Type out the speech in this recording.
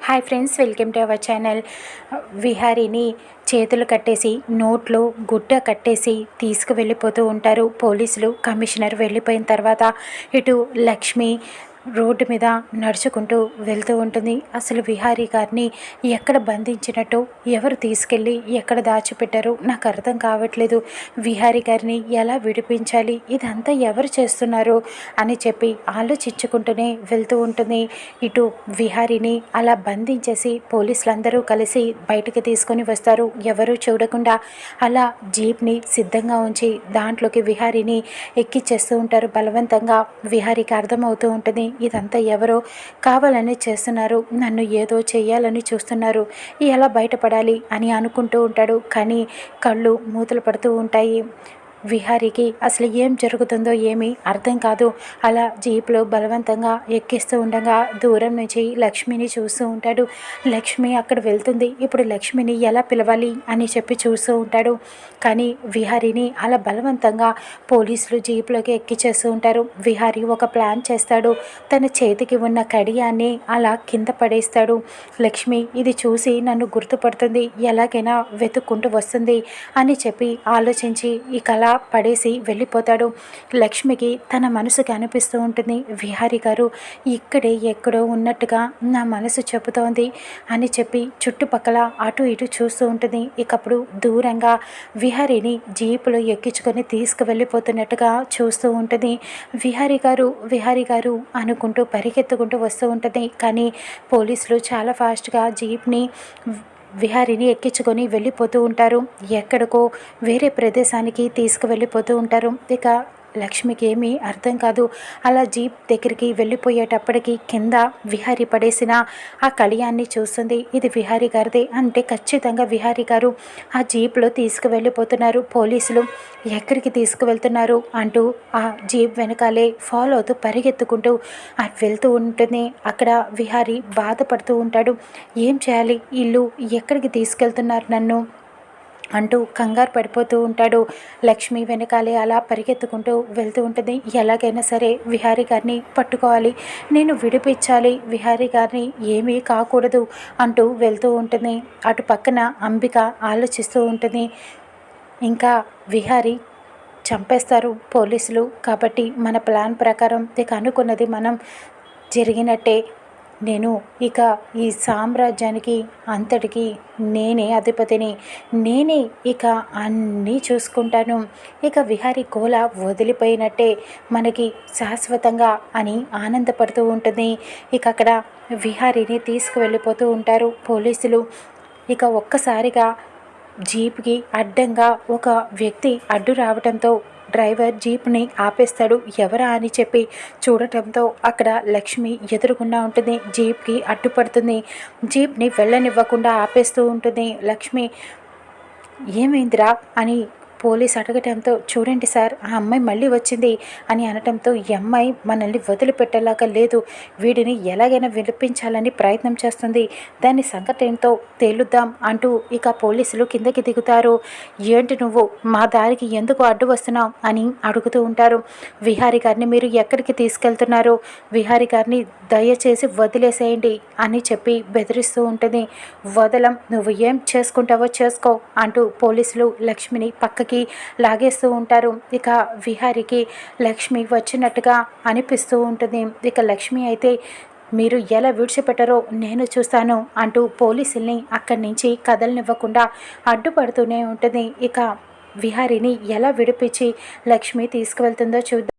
Hi friends welcome to our channel విహారీని చేతులు కట్టేసి నోట్లో గుడ్డ కట్టేసి తీసుకువెళ్ళిపోతూ ఉంటారు. పోలీసులు కమిషనర్ వెళ్ళిపోయిన తర్వాత ఇటు లక్ష్మి రోడ్డు మీద నడుచుకుంటూ వెళ్తూ ఉంటుంది. అసలు విహారీ గారిని ఎక్కడ బంధించినట్టు ఎవరు తీసుకెళ్ళి ఎక్కడ దాచిపెట్టారు నాకు అర్థం కావట్లేదు. విహారీ గారిని ఎలా విడిపించాలి? ఇదంతా ఎవరు చేస్తున్నారు అని చెప్పి ఆలోచించుకుంటూనే వెళ్తూ ఉంటుంది. ఇటు విహారీని అలా బంధించేసి పోలీసులందరూ కలిసి బయటికి తీసుకొని వస్తారు. ఎవరు చూడకుండా అలా జీప్ని సిద్ధంగా ఉంచి దాంట్లోకి విహారీని ఎక్కిచ్చేస్తూ ఉంటారు. బలవంతంగా విహారీకి అర్థమవుతూ ఉంటుంది. ఇదంతా ఎవరో కావాలని చేస్తున్నారు నన్ను ఏదో చేయాలని చూస్తున్నారు ఎలా బయటపడాలి అని అనుకుంటూ ఉంటాడు. కానీ కళ్ళు మూతలు పడుతూ ఉంటాయి. విహారీకి అసలు ఏం జరుగుతుందో ఏమీ అర్థం కాదు. అలా జీప్లో బలవంతంగా ఎక్కిస్తూ ఉండగా దూరం నుంచి లక్ష్మిని చూస్తూ ఉంటాడు. లక్ష్మి అక్కడ వెళ్తుంది. ఇప్పుడు లక్ష్మిని ఎలా పిలవాలి అని చెప్పి చూస్తూ ఉంటాడు. కానీ విహారీని అలా బలవంతంగా పోలీసులు జీప్లోకి ఎక్కిచేస్తూ ఉంటారు. విహారీ ఒక ప్లాన్ చేస్తాడు. తన చేతికి ఉన్న కడియాన్ని అలా కింద పడేస్తాడు. లక్ష్మి ఇది చూసి నన్ను గుర్తుపడుతుంది. ఎలాగైనా వెతుక్కుంటూ వస్తుంది అని చెప్పి ఆలోచించి ఈ కళ పడేసి వెళ్ళిపోతాడు. లక్ష్మికి తన మనసుకి అనిపిస్తూ ఉంటుంది విహారి గారు ఇక్కడే ఎక్కడో ఉన్నట్టుగా నా మనసు చెబుతోంది అని చెప్పి చుట్టుపక్కల అటు ఇటు చూస్తూ ఉంటుంది. ఇకప్పుడు దూరంగా విహారీని జీపులో ఎక్కించుకొని తీసుకువెళ్ళిపోతున్నట్టుగా చూస్తూ ఉంటుంది. విహారి గారు విహారి గారు అనుకుంటూ పరిగెత్తుకుంటూ వస్తూ ఉంటుంది. కానీ పోలీసులు చాలా ఫాస్ట్గా జీప్ని విహారిని ఎక్కించుకొని వెళ్ళిపోతూ ఉంటారు. ఎక్కడికో వేరే ప్రదేశానికి తీసుకువెళ్ళిపోతూ ఉంటారు. ఇక లక్ష్మికి ఏమీ అర్థం కాదు. అలా జీప్ దగ్గరికి వెళ్ళిపోయేటప్పటికి కింద విహారి పడేసిన ఆ కళియాన్ని చూస్తుంది ఇది విహారి గారిదే అంటే ఖచ్చితంగా విహారి గారు ఆ జీప్లో తీసుకువెళ్ళిపోతున్నారు. పోలీసులు ఎక్కడికి తీసుకువెళ్తున్నారు అంటూ ఆ జీప్ వెనకాలే ఫాలో అవుతూ పరిగెత్తుకుంటూ వెళ్తూ ఉంటుంది. అక్కడ విహారి బాధపడుతూ ఉంటాడు. ఏం చేయాలి? ఇల్లు ఎక్కడికి తీసుకెళ్తున్నారు నన్ను? అంటూ కంగారు పడిపోతూ ఉంటాడు. లక్ష్మి వెనకాలే అలా పరిగెత్తుకుంటూ వెళ్తూ ఉంటుంది. ఎలాగైనా సరే విహారీ గారిని పట్టుకోవాలి. నేను విడిపించాలి. విహారీ గారిని ఏమీ కాకూడదు అంటూ వెళ్తూ ఉంటుంది. అటు పక్కన అంబిక ఆలోచిస్తూ ఉంటుంది. ఇంకా విహారీ చంపేస్తారు పోలీసులు. కాబట్టి మన ప్లాన్ ప్రకారం ఇక అనుకున్నది మనం జరిగినట్టే. నేను ఇక ఈ సామ్రాజ్యానికి అంతటికి నేనే అధిపతిని. నేనే ఇక అన్నీ చూసుకుంటాను. ఇక విహారీ కోల వదిలిపోయినట్టే మనకి శాశ్వతంగా అని ఆనందపడుతూ ఉంటుంది. ఇక అక్కడ విహారీని తీసుకువెళ్ళిపోతూ ఉంటారు పోలీసులు. ఇక ఒక్కసారిగా జీప్కి అడ్డంగా ఒక వ్యక్తి అడ్డు రావడంతో డ్రైవర్ జీప్ని ఆపేస్తాడు. ఎవరా అని చెప్పి చూడటంతో అక్కడ లక్ష్మి ఎదురుకుండా ఉంటుంది. జీప్కి అడ్డుపడుతుంది. జీప్ని వెళ్ళనివ్వకుండా ఆపేస్తూ ఉంటుంది. లక్ష్మి ఏమైందిరా? అని పోలీస్ అడగటంతో చూడండి సార్ ఆ అమ్మాయి మళ్ళీ వచ్చింది అని అనటంతో ఈ అమ్మాయి మనల్ని వదిలిపెట్టేలాగా లేదు. వీడిని ఎలాగైనా వినిపించాలని ప్రయత్నం చేస్తుంది. దాని సంఘటనతో తేలుద్దాం అంటూ ఇక పోలీసులు కిందకి దిగుతారు. ఏంటి నువ్వు? మా దారికి ఎందుకు అడ్డు వస్తున్నావు? అని అడుగుతూ ఉంటారు. విహారి గారిని మీరు ఎక్కడికి తీసుకెళ్తున్నారు? విహారి గారిని దయచేసి వదిలేసేయండి అని చెప్పి బెదిరిస్తూ ఉంటుంది. వదలం. నువ్వు ఏం చేసుకుంటావో చేసుకో అంటూ పోలీసులు లక్ష్మిని పక్కకి లోపలికి లాగేస్తూ ఉంటారు. ఇక విహారికి లక్ష్మి వచ్చినట్టుగా అనిపిస్తూ ఉంటుంది. ఇక లక్ష్మి అయితే మీరు ఎలా విడిచిపెట్టరో నేను చూస్తాను అంటూ పోలీసుల్ని అక్కడి నుంచి కదలనివ్వకుండా అడ్డుపడుతూనే ఉంటుంది. ఇక విహారిని ఎలా విడిపించి లక్ష్మి తీసుకువెళ్తుందో చూద్దాం.